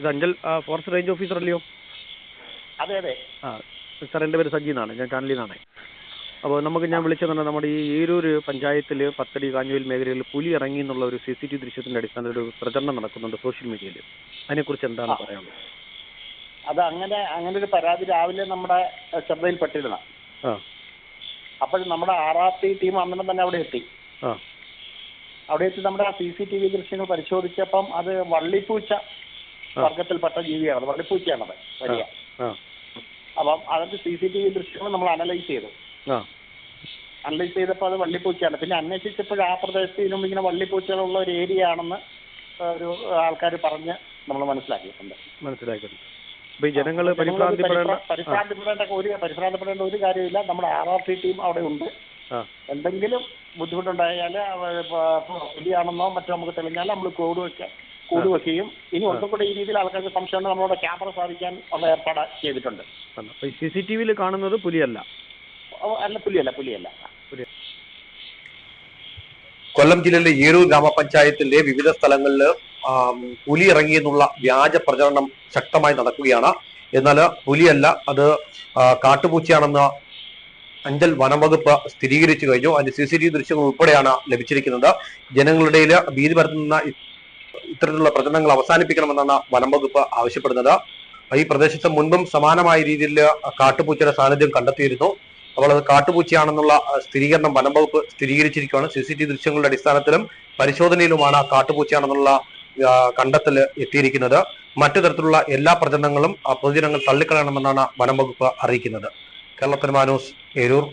ഇത് Anchal forest range officer അല്ലയോ? അതെ അതെ. ആ സാർ എന്റെ പേര് സജി എന്നാണ്. ഞാൻ ചാനലിൽ നിന്നാണ് അപ്പോൾ നമുക്ക് ഞാൻ വിളിച്ചത് തന്നെ നമ്മുടെ ഈ ഏരൂര് പഞ്ചായത്തിൽ പത്തടി കാഞ്ഞൂൽ മേഖലയിൽ പുലി ഇറങ്ങി എന്നുള്ള ഒരു സി സി ടി വി ദൃശ്യത്തിന്റെ അടിസ്ഥാനത്തിൽ ഒരു പ്രചരണം നടക്കുന്നുണ്ട് സോഷ്യൽ മീഡിയയിൽ. അതിനെക്കുറിച്ച് എന്താണ് പറയാനുള്ളത്? അത് അങ്ങനെ അങ്ങനെ ഒരു പരാതി രാവിലെ നമ്മുടെ ശ്രദ്ധയിൽ പെട്ടിരുന്ന. അപ്പോൾ നമ്മുടെ ആർ ആർ ടി ടീം അന്നേരം തന്നെ അവിടെ എത്തി. അവിടെ എത്തി നമ്മുടെ സി സി ടി വി ദൃശ്യങ്ങൾ പരിശോധിച്ചപ്പം അത് വള്ളിപ്പൂച്ച വർഗത്തിൽപ്പെട്ട ജീവിയാണ്. വള്ളിപ്പൂച്ചയാണത് വലിയ. അപ്പം അതിന്റെ സി സി ടി വി ദൃശ്യങ്ങൾ നമ്മൾ അനലൈസ് ചെയ്തു. അനലൈസ് ചെയ്തപ്പോൾ അത് വള്ളിപ്പൂച്ചയാണ്. പിന്നെ അന്വേഷിച്ചപ്പോൾ ആ പ്രദേശത്ത് ഇതിനും ഇങ്ങനെ വള്ളിപ്പൂച്ചകളുള്ള ഒരു ഏരിയ ആണെന്ന് ഒരു ആൾക്കാർ പറഞ്ഞ് നമ്മൾ മനസ്സിലാക്കിയിട്ടുണ്ട്. മനസ്സിലാക്കിയിട്ടുണ്ട്. പരിഭ്രാന്തിപ്പെടേണ്ട ഒരു പരിഭ്രാന്തിപ്പെടേണ്ട ഒരു കാര്യമില്ല. നമ്മുടെ ആർ ആർ ടി ടീം അവിടെ ഉണ്ട്. എന്തെങ്കിലും ബുദ്ധിമുട്ടുണ്ടായാൽ പുലിയാണെന്നോ മറ്റോ നമുക്ക് തെളിഞ്ഞാൽ നമ്മൾ കോഡ് വെക്കാം. വെക്കുകയും ഇനി ഒന്നും കൂടെ ഈ രീതിയിൽ ആൾക്കാർക്ക് സംശയം നമ്മളോട് ക്യാമറ സ്ഥാപിക്കാൻ ഉള്ള ഏർപ്പാട് ചെയ്തിട്ടുണ്ട്. സി സി ടി വിയിൽ കാണുന്നത് പുലിയല്ല? അല്ല പുലിയല്ല പുലിയല്ല. പുലി കൊല്ലം ജില്ലയിലെ ഏരൂർ ഗ്രാമപഞ്ചായത്തിന്റെ വിവിധ സ്ഥലങ്ങളിൽ പുലി ഇറങ്ങിയെന്നുള്ള വ്യാജ പ്രചരണം ശക്തമായി നടക്കുകയാണ്. എന്നാൽ പുലിയല്ല അത് കാട്ടുപൂച്ചയാണെന്ന് അഞ്ചൽ വനംവകുപ്പ് സ്ഥിരീകരിച്ചു കഴിഞ്ഞു. അതിന്റെ സി സി ടി വി ദൃശ്യങ്ങൾ ഉൾപ്പെടെയാണ് ലഭിച്ചിരിക്കുന്നത്. ജനങ്ങളുടെ ഇടയിൽ ഭീതി പരത്തുന്ന ഇത്തരത്തിലുള്ള പ്രചരണങ്ങൾ അവസാനിപ്പിക്കണമെന്നാണ് വനംവകുപ്പ് ആവശ്യപ്പെടുന്നത്. ഈ പ്രദേശത്ത് മുൻപും സമാനമായ രീതിയിൽ കാട്ടുപൂച്ചയുടെ സാന്നിധ്യം കണ്ടെത്തിയിരുന്നു. അപ്പോൾ അത് കാട്ടുപൂച്ചയാണെന്നുള്ള സ്ഥിരീകരണം വനം വകുപ്പ് സ്ഥിരീകരിച്ചിരിക്കുകയാണ്. സി സി ടി ദൃശ്യങ്ങളുടെ അടിസ്ഥാനത്തിലും പരിശോധനയിലുമാണ് കാട്ടുപൂച്ചയാണെന്നുള്ള കണ്ടെത്തൽ എത്തിയിരിക്കുന്നത്. മറ്റു തരത്തിലുള്ള എല്ലാ പ്രചരണങ്ങളും പൊതുജനങ്ങൾ തള്ളിക്കളയണമെന്നാണ് വനം വകുപ്പ് അറിയിക്കുന്നത് കേരളത്തിന് മാനൂസ് ഏരൂർ.